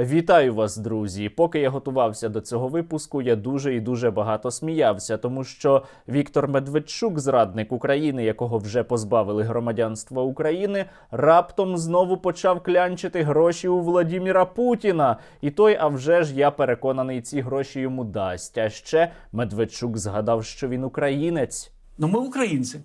Вітаю вас, друзі! Поки я готувався до цього випуску, я дуже і дуже багато сміявся, тому що Віктор Медведчук, зрадник України, якого вже позбавили громадянства України, раптом знову почав клянчити гроші у Владіміра Путіна. І той, а вже ж я переконаний, ці гроші йому дасть. А ще Медведчук згадав, що він українець. Но мы украинцы.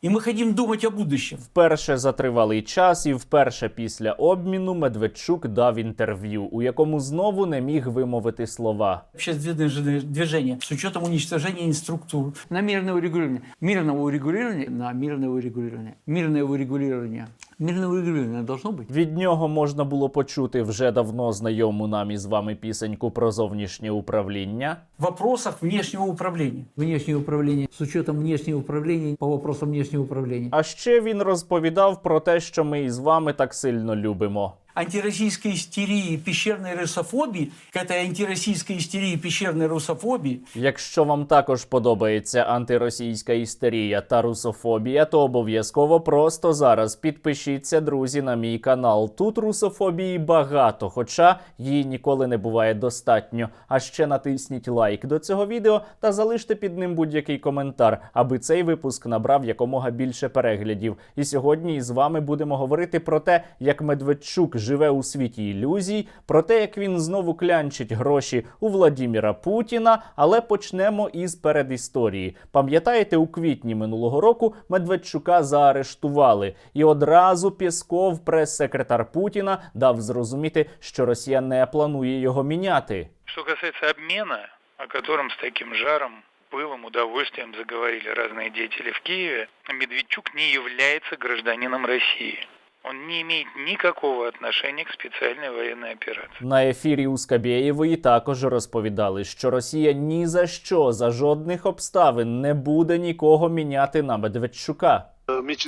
И мы хотим думать о будущем. Вперше за тривалий час і вперше після обміну Медведчук дав інтерв'ю, у якому знову не міг вимовити слова. Общественное же движение с учетом уничтожения структур. На мирное урегулирование. Мирного урегулирования на мирное урегулирование. Мирное урегулирование. Мирное урегулирование должно быть. Від нього можна було почути вже давно знайому нам із вами пісеньку про зовнішнє управління. В вопросах внешнего управления. Внешнее управление. С учетом внешнего управления по вопросам внешнего управління. А ще він розповідав про те, що ми із вами так сильно любимо. Антироссийской истерии, пещерной русофобии, к этой антироссийской истерии, пещерной русофобии, Якщо вам також подобається антиросійська істерія та русофобія, то обов'язково просто зараз підпишіться, друзі, на мій канал. Тут русофобії багато, хоча її ніколи не буває достатньо. А ще натисніть лайк до цього відео та залиште під ним будь-який коментар, аби цей випуск набрав якомога більше переглядів. І сьогодні із вами будемо говорити про те, як Медведчук живе у світі ілюзій, про те, як він знову клянчить гроші у Владіміра Путіна. Але почнемо із передісторії. Пам'ятаєте, у квітні минулого року Медведчука заарештували, і одразу Пєсков, прес-секретар Путіна, дав зрозуміти, що Росія не планує його міняти. Что касается обмена, о котором с таким жаром, пылом, удовольствием заговорили разные деятели в Киеве, Медведчук не является гражданином России. Он не имеет никакого отношения к специальной военной операции. На ефірі у Скабєєвої також розповідали, що Росія ні за що за жодних обставин не буде нікого міняти на Медведчука.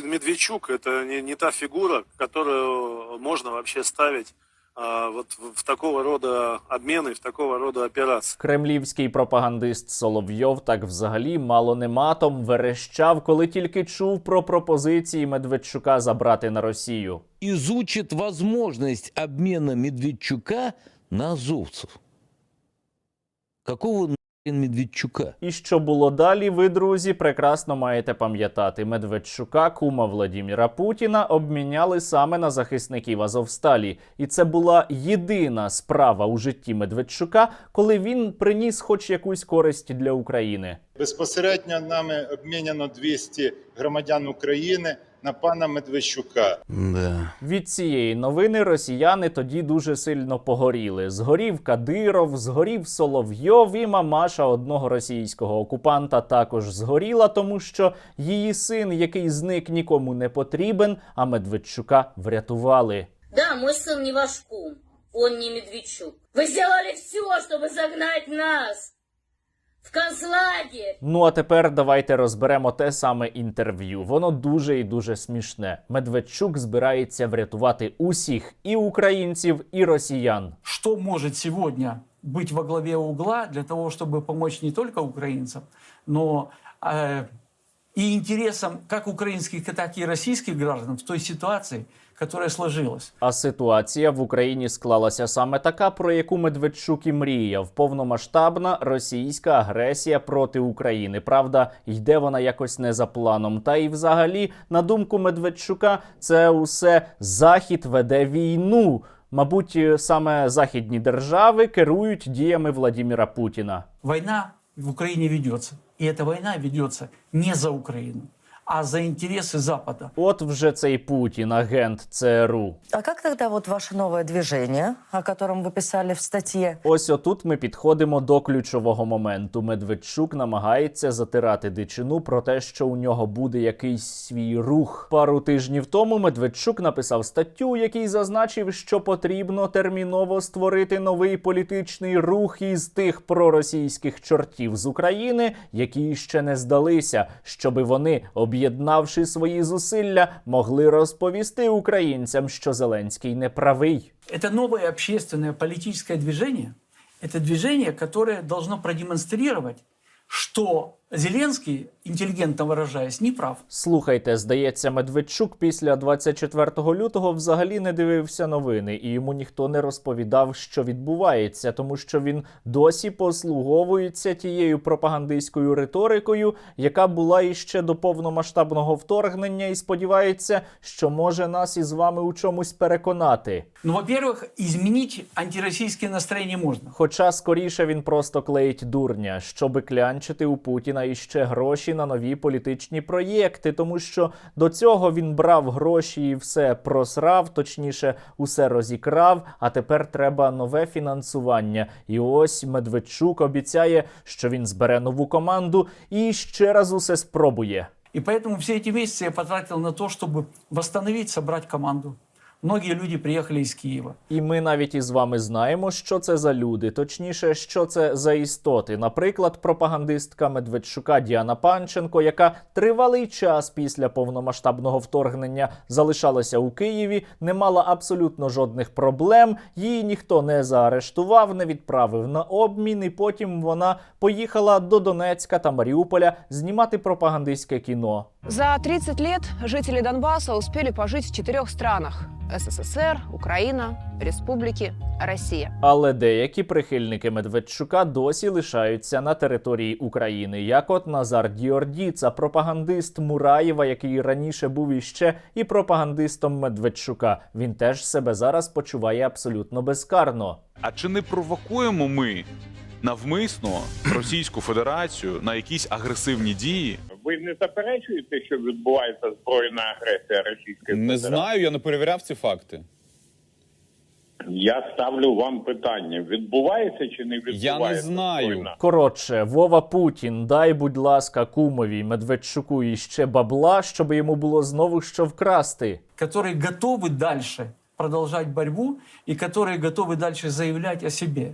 Медведчук это не, не та фигура, которую можно вообще ставить вот в, такого рода обміни, в такого рода операції. Кремлівський пропагандист Соловйов так взагалі мало не матом верещав, коли тільки чув про пропозиції Медведчука забрати на Росію. Ізучить возможность обміну Медведчука на азовців. Какого Медведчука? І що було далі, ви, друзі, прекрасно маєте пам'ятати. Медведчука, кума Владіміра Путіна, обміняли саме на захисників Азовсталі. І це була єдина справа у житті Медведчука, коли він приніс хоч якусь користь для України. Безпосередньо нами обміняно 200 громадян України на пана Медведчука. Да. Від цієї новини росіяни тоді дуже сильно погоріли. Згорів Кадиров, згорів Соловйов і мамаша одного російського окупанта також згоріла, тому що її син, який зник нікому не потрібен, а Медведчука врятували. Да, мой сын не ваш кум, он не Медведчук. Вы сделали все, чтобы загнать нас в концлагерь. Ну а тепер давайте розберемо те саме інтерв'ю. Воно дуже і дуже смішне. Медведчук збирається врятувати усіх і українців, і росіян. что может сегодня быть во главе угла для того, чтобы помочь не только украинцам, но э, и интересам как украинских, так и российских граждан в той ситуации, которая сложилась. А ситуація в Україні склалася саме така, про яку Медведчук і мріяв: повномасштабна російська агресія проти України. Правда, йде вона якось не за планом. Та і взагалі, на думку Медведчука, це усе захід веде війну. Мабуть, саме західні держави керують діями Владіміра Путіна. Война в Украине ведется. И эта война ведется не за Украину, а за интересы Запада. От вже цей Путін, агент ЦРУ. А как тогда вот ваше новое движение, о котором вы писали в статье? Ось отут ми підходимо до ключового моменту. Медведчук намагається затирати дичину про те, що у нього буде якийсь свій рух. Пару тижнів тому Медведчук написав статтю, у якій зазначив, що потрібно терміново створити новий політичний рух із тих проросійських чортів з України, які ще не здалися, щоби вони, об'єднавши свої зусилля, могли розповісти українцям, що Зеленський не правий. Це нове общественне політичне движення, це движення, яке должно продемонструвати, что Зеленский, интеллигентно выражаясь, не прав. Слухайте, здається, Медведчук після 24 лютого взагалі не дивився новини, і йому ніхто не розповідав, що відбувається, тому що він досі послуговується тією пропагандистською риторикою, яка була іще до повномасштабного вторгнення, і сподівається, що може нас із вами у чомусь переконати. Ну, во-первых, изменить антироссийские настроения можно. Хоча скоріше він просто клеїть дурня, щоби клянчити у Путіна іще гроші на нові політичні проєкти, тому що до цього він брав гроші і все просрав, точніше, усе розікрав. А тепер треба нове фінансування. І ось Медведчук обіцяє, що він збере нову команду і ще раз усе спробує. И поэтому все эти месяцы я потратил на то, чтобы восстановить, собрать команду. Многие люди приехали из Киева. І ми навіть із вами знаємо, що це за люди, точніше, що це за істоти. Наприклад, пропагандистка Медведчука Діана Панченко, яка тривалий час після повномасштабного вторгнення залишалася у Києві, не мала абсолютно жодних проблем. Її ніхто не заарештував, не відправив на обмін. І потім вона поїхала до Донецька та Маріуполя знімати пропагандистське кіно. За 30 лет жители Донбасса успели пожить в четырех странах. СССР, Украина, республики, Россия. Але деякі прихильники Медведчука досі лишаються на території України, як от Назар Діордіца, пропагандист Мураєва, який раніше був іще і пропагандистом Медведчука. Він теж себе зараз почуває абсолютно безкарно. А чи не провокуємо ми навмисно Російську Федерацію на якісь агресивні дії? Ви не заперечуєте, що відбувається збройна агресія Російської Не знаю, я не перевіряв ці факти. Я ставлю вам питання: відбувається чи не відбувається? знаю. збройна? Коротше, Вова Путін, дай, будь ласка, кумові Медведчуку іще бабла, щоб йому було знову що вкрасти. которые готовы дальше продолжать борьбу и которые готовы дальше заявлять о себе.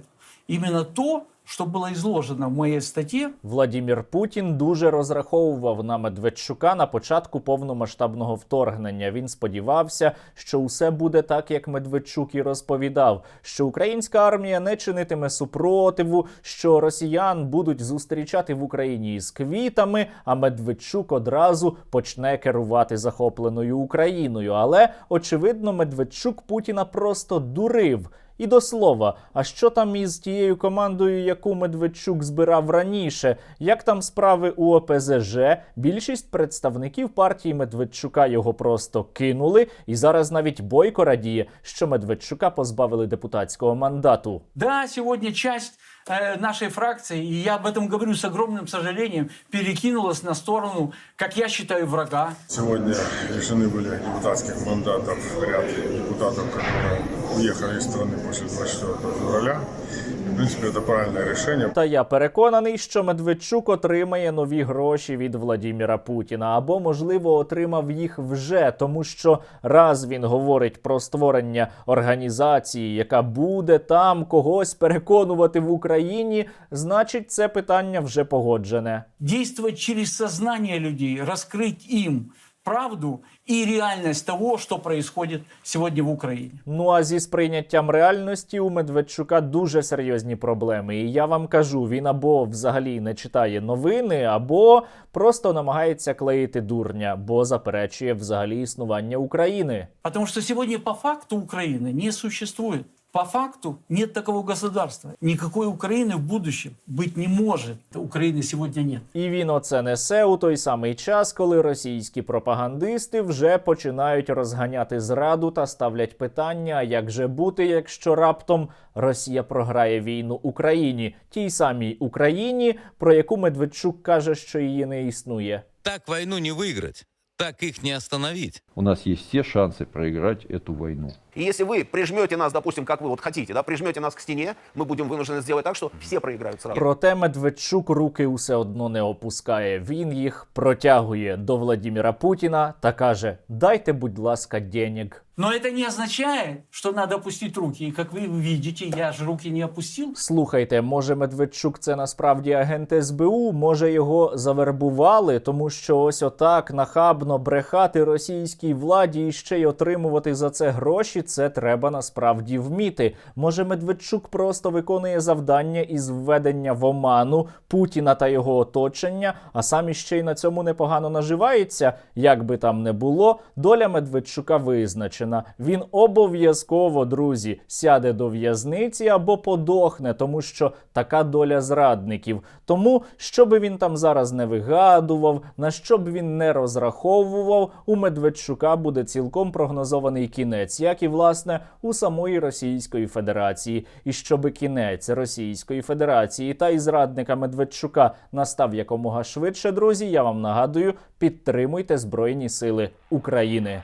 Именно то, что было изложено в моей статье, Владімір Путін дуже розраховував на Медведчука на початку повномасштабного вторгнення. Він сподівався, що усе буде так, як Медведчук і розповідав, що українська армія не чинитиме супротиву, що росіян будуть зустрічати в Україні із квітами, а Медведчук одразу почне керувати захопленою Україною. Але очевидно, Медведчук Путіна просто дурив. І до слова, а що там із тією командою, яку Медведчук збирав раніше? Як там справи у ОПЗЖ? Більшість представників партії Медведчука його просто кинули, і зараз навіть Бойко радіє, що Медведчука позбавили депутатського мандату. да, сьогодні часть э, нашей фракции, и я об этом говорю с огромным сожалением, перекинулась на сторону, как я считаю, врага. Сегодня лишены были депутатских мандатов ряд депутатов, которые уехали из страны после 24 февраля. В принципе, это правильное решение. Та я переконаний, що Медведчук отримає нові гроші від Владіміра Путіна, або, можливо, отримав їх вже, тому що раз він говорить про створення організації, яка буде там когось переконувати в Україні, значить, це питання вже погоджене. Действовать через сознание людей, раскрыть им правду и реальность того, что происходит сегодня в Украине. Ну а зі сприйняттям реальності у Медведчука дуже серйозні проблеми. І я вам кажу, він або взагалі не читає новини, або просто намагається клеїти дурня, бо заперечує взагалі існування України. Потому что сегодня по факту Украины не существует. По факту нет такого государства. Никакой Украины в будущем быть не может. Украины сегодня нет. І він оце несе у той самий час, коли російські пропагандисти вже починають розганяти зраду та ставлять питання, а як же бути, якщо раптом Росія програє війну Україні, тій самій Україні, про яку Медведчук каже, що її не існує. Так войну не выиграть, так их не остановить. У нас есть все шансы проиграть эту войну. И если вы прижмете нас, допустим, как вы вот хотите, да, прижмете нас к стене, мы будем вынуждены сделать так, что все проиграют сразу. Проте Медведчук руки усе одно не опускає. Він їх протягує до Владіміра Путіна та каже: Дайте, будь ласка, денег. Но это не означает, что надо опустить руки. И как вы видите, я же руки не опустил. Слухайте, може Медведчук це насправді агент СБУ, може його завербували, тому що ось отак нахабно брехати російській владі і ще й отримувати за це гроші. Це треба насправді вміти. Може, Медведчук просто виконує завдання із введення в оману Путіна та його оточення, а сам іще й на цьому непогано наживається. Як би там не було, доля Медведчука визначена. Він обов'язково, друзі, сяде до в'язниці або подохне, тому що така доля зрадників. Тому, що би він там зараз не вигадував, на що б він не розраховував, у Медведчука буде цілком прогнозований кінець, як і власне у самої Російської Федерації. І щоби кінець Російської Федерації та і зрадника Медведчука настав якомога швидше, друзі, я вам нагадую, підтримуйте Збройні Сили України.